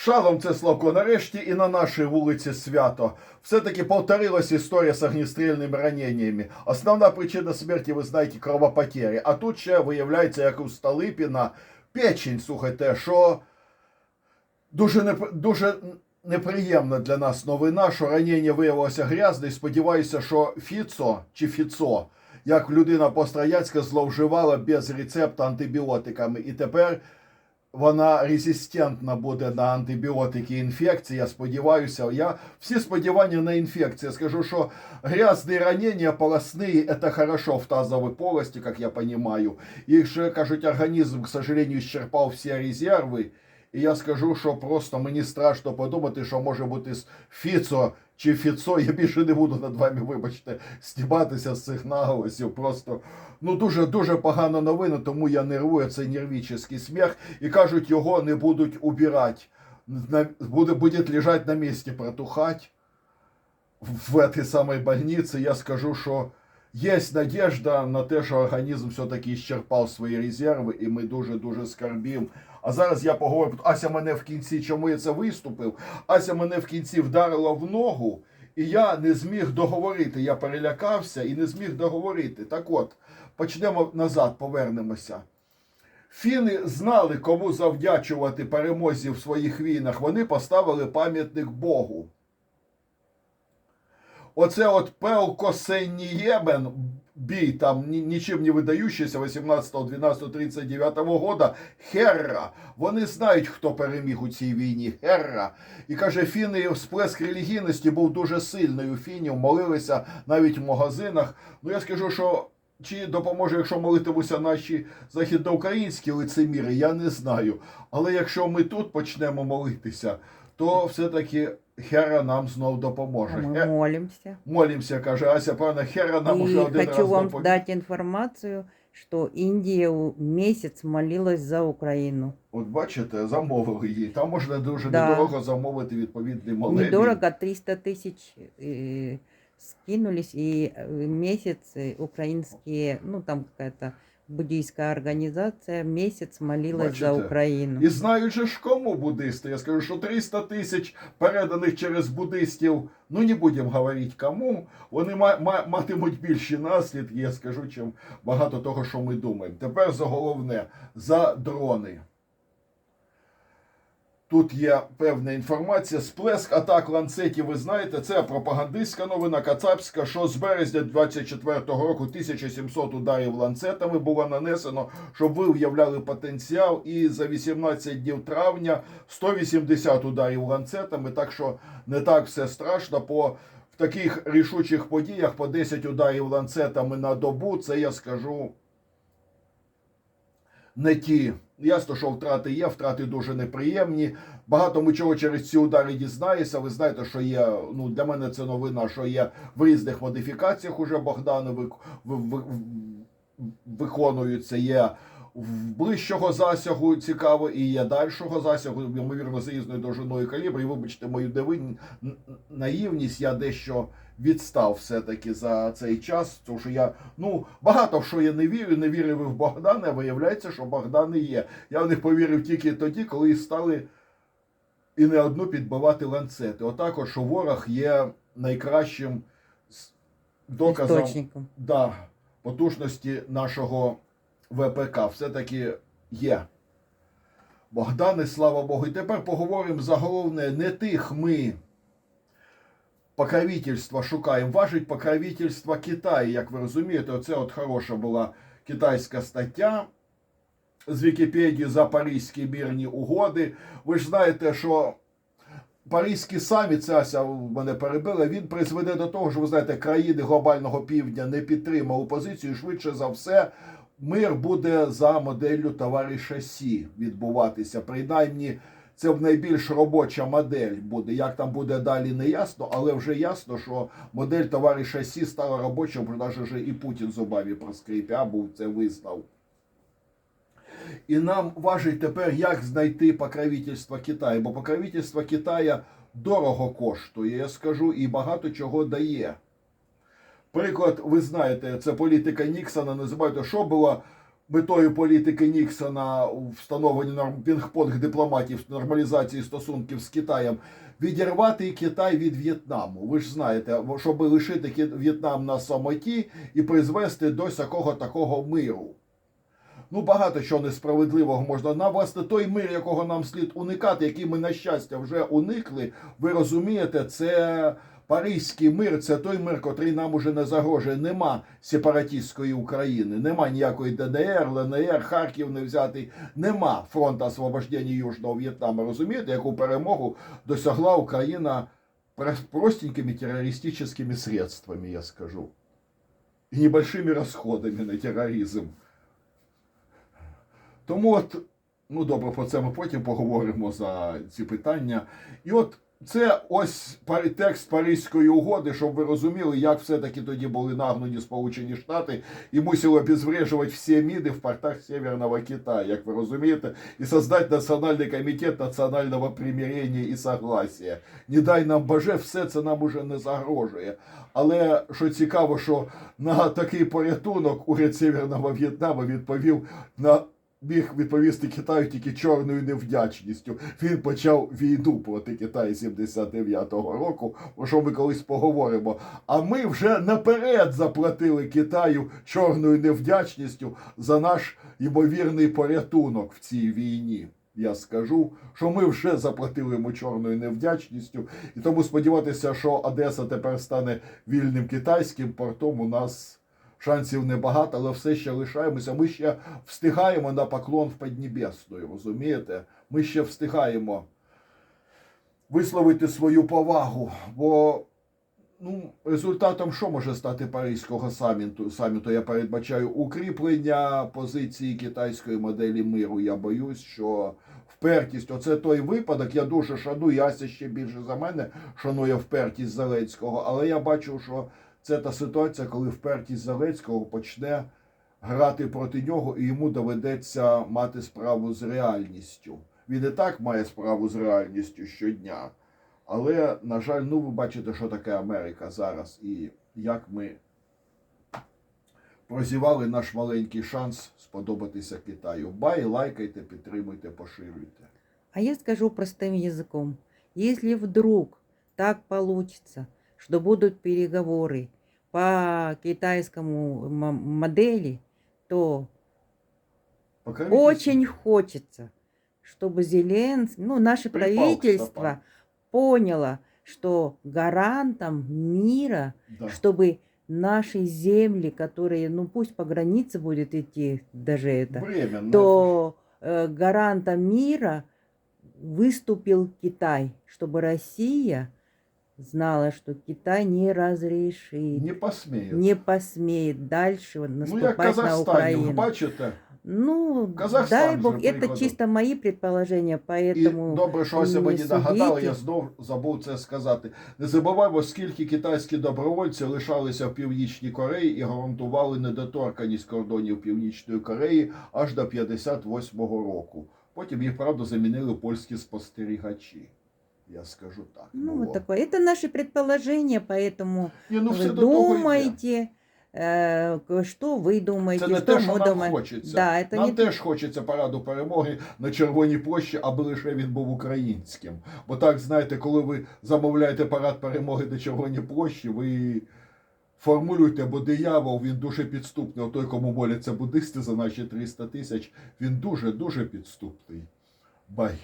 Шалом це Славко. Нарешті і на нашій вулиці свято. Все-таки повторилась історія з огнестрільними раненнями. Основна причина смерті, ви знаєте, кровопотери. А тут ще виявляється, як у Столипіна, печень, слухайте, що дуже, неп... дуже неприємна для нас новина, що ранення виявилося грязне. І сподіваюся, що Фіцо чи Фіцо, як людина пострадянська, зловживала без рецепта антибіотиками. І тепер вона резистентна буде на антибіотики інфекції. Я сподіваюся. Я всі сподівання на інфекцію. Скажу, що грязные ранения полостные это хорошо в тазовой полости, как я понимаю. И ще кажуть, організм, к сожалению, исчерпав всі резерви. І я скажу, що просто мені страшно подумати, що може бути з Фіцо чи Фіцо. Я більше не буду над вами, вибачте, стібатися з цих наголосів. Просто ну дуже дуже погана новина, тому я нервую цей нервічний сміх. І кажуть, його не будуть убирати. Буде, буде лежать на місці, протухать в этой самой больнице. Я скажу, що є надежда на те, що організм все-таки ісчерпав свої резерви, і ми дуже-дуже скарбім. А зараз я поговорю. Ася мене в кінці, чому я це виступив? Ася мене в кінці вдарила в ногу, і я не зміг договорити. Я перелякався і не зміг договорити. Так от, почнемо назад, повернемося. Фіни знали, кому завдячувати перемозі в своїх війнах. Вони поставили пам'ятник Богу. Оце от Пелкосенієбен бій, там нічим не видаючийся 18-12-39 года, Херра. Вони знають, хто переміг у цій війні. Херра. І каже, фіни сплеск релігійності був дуже сильний у фінів, молилися навіть в магазинах. Ну я скажу, що. Чи допоможе, якщо молитимуся наші західноукраїнські лицеміри, я не знаю. Але якщо ми тут почнемо молитися, то все-таки Хера нам знов допоможе. А мы Хе- молимся. Молимся, каже Ася, пане Хера нам уже И один хочу раз вам допоміг. дать информацию, что Индия у- месяц молилась за Украину. От бачите, замовили її. Там можна дуже Да. недорого замовити відповідний молебень. Недорого 300 тысяч э, скинулись, и э, месяц э, украинские, ну там какая-то буддийская організація місяць молилась за Україну. І знають же ж кому буддисти. Я скажу, що 300 тисяч переданих через буддистів, ну не будемо говорити кому, вони ма- ма- матимуть більші наслідки, я скажу, чим багато того, що ми думаємо. Тепер за головне, за дрони. Тут є певна інформація. Сплеск атак ланцетів, ви знаєте, це пропагандистська новина Кацапська, що з березня 24-го року 1700 ударів ланцетами було нанесено, щоб ви уявляли потенціал. І за 18 днів травня 180 ударів ланцетами. Так що не так все страшно. По в таких рішучих подіях по 10 ударів ланцетами на добу. Це я скажу не ті. Ясно, що втрати є, втрати дуже неприємні. Багато ми чого через ці удари дізнаєшся. Ви знаєте, що є. Ну для мене це новина, що є в різних модифікаціях уже Богдани вик, ви- ви- виконуються. Є в ближчого засягу цікаво, і є дальшого засягу, ймовірно, з різною довжиною калібру. І вибачте мою дивин наївність, я дещо відстав все-таки за цей час. Тому що я ну багато в що я не вірю, не вірив в Богдана. а Виявляється, що Богдани є. Я в них повірив тільки тоді, коли стали і не одну підбивати ланцети. Отак, от, що ворог є найкращим доказом да, потужності нашого ВПК. Все-таки є. Богдане, слава Богу. І тепер поговоримо за головне. Не тих ми покровительства шукаємо. Важить покровительство Китаю, як ви розумієте, оце от хороша була китайська стаття з Вікіпедії за Паризькі мирні угоди. Ви ж знаєте, що Паризький саміт, ця Ася мене перебила, він призведе до того, що ви знаєте, країни глобального півдня не підтримали позицію. Швидше за все, мир буде за моделлю товариша Сі відбуватися. Принаймні, це в найбільш робоча модель буде. Як там буде далі, не ясно, але вже ясно, що модель товариша Сі стала робочою, бо навіть вже і Путін зубаві проскрипя був це визнав. І нам важить тепер, як знайти покровительство Китаю, бо покровительство Китая дорого коштує, я скажу, і багато чого дає. Приклад, ви знаєте, це політика Ніксона, називають, що було метою політики Ніксона у встановленні пінг-понг дипломатів нормалізації стосунків з Китаєм відірвати Китай від В'єтнаму. Ви ж знаєте, щоб лишити В'єтнам на самоті і призвести до такого такого миру. Ну, багато чого несправедливого можна. На власне той мир, якого нам слід уникати, який ми, на щастя, вже уникли. Ви розумієте, це Паризький мир, це той мир, котрий нам уже не загрожує. Нема сепаратистської України, нема ніякої ДДР, ЛНР, Харків не взятий, нема фронту освобождення Южного В'єтнаму. Розумієте, яку перемогу досягла Україна простенькими терористичними средствами, я скажу. І небольшими розходами на тероризм. Тому от, ну добре, про це ми потім поговоримо за ці питання. І от це ось текст Паризької угоди, щоб ви розуміли, як все-таки тоді були нагнані Сполучені Штати і мусили обезврежувати всі міди в портах Северного Китаю, як ви розумієте, і создати Національний комітет національного примирення і согласия. Не дай нам Боже, все це нам уже не загрожує. Але що цікаво, що на такий порятунок уряд Северного В'єтнаму відповів на міг відповісти Китаю тільки чорною невдячністю. Він почав війну проти Китаю 79-го року, про що ми колись поговоримо. А ми вже наперед заплатили Китаю чорною невдячністю за наш ймовірний порятунок в цій війні. Я скажу, що ми вже заплатили йому чорною невдячністю, і тому сподіватися, що Одеса тепер стане вільним китайським портом. У нас шансів небагато, але все ще лишаємося. Ми ще встигаємо на поклон в Поднебесної, розумієте? Ми ще встигаємо висловити свою повагу, бо ну, результатом що може стати Паризького саміту? саміту? Я передбачаю укріплення позиції китайської моделі миру. Я боюсь, що впертість, оце той випадок. Я дуже шаную, Яся ще більше за мене шанує впертість Зеленського, але я бачу, що це та ситуація, коли впертість Зеленського почне грати проти нього, і йому доведеться мати справу з реальністю. Він і так має справу з реальністю щодня. Але, на жаль, ну ви бачите, що таке Америка зараз, і як ми прозівали наш маленький шанс сподобатися Китаю. Бай, лайкайте, підтримуйте, поширюйте. А я скажу простым языком. Если вдруг так получится, что будут переговоры По китайскому м- модели, то Покровительство. очень хочется, чтобы Зеленский, ну, наше Припал правительство поняло, что гарантом мира, Да. чтобы наши земли, которые, ну, пусть по границе будет идти даже это, Временно. то э, гарантом мира выступил Китай, чтобы Россия знала, что Китай не разрешит, не посміє. не посмеет дальше ну, наступать на Казахстані, ви Украину. бачите? Ну, Казахстан дай бог, это прикладом. чисто мои предположения, І поэтому добре, що ось не мені нагадали, я знов забув це сказати. Не забуваймо, скільки китайські добровольці лишалися в Північній Кореї і гарантували недоторканість кордонів Північної Кореї аж до 58-го року. Потім їх, правда, замінили польські спостерігачі. Я скажу так. ну, було. вот такое. Это наши предположения, поэтому Ні, ну, все вы до того йде. думаете, э, что вы думаете, Це не что те, що мы нам думаем. хочеться. Да, это Нам не теж хочеться параду перемоги на Червоній площі, аби лише він був українським. Бо так, знаєте, коли ви замовляєте парад перемоги на Червоній площі, ви формулюєте, бо диявол він дуже підступний. О той, кому моляться буддисти за наші 300 тисяч, він дуже-дуже підступний. Бай.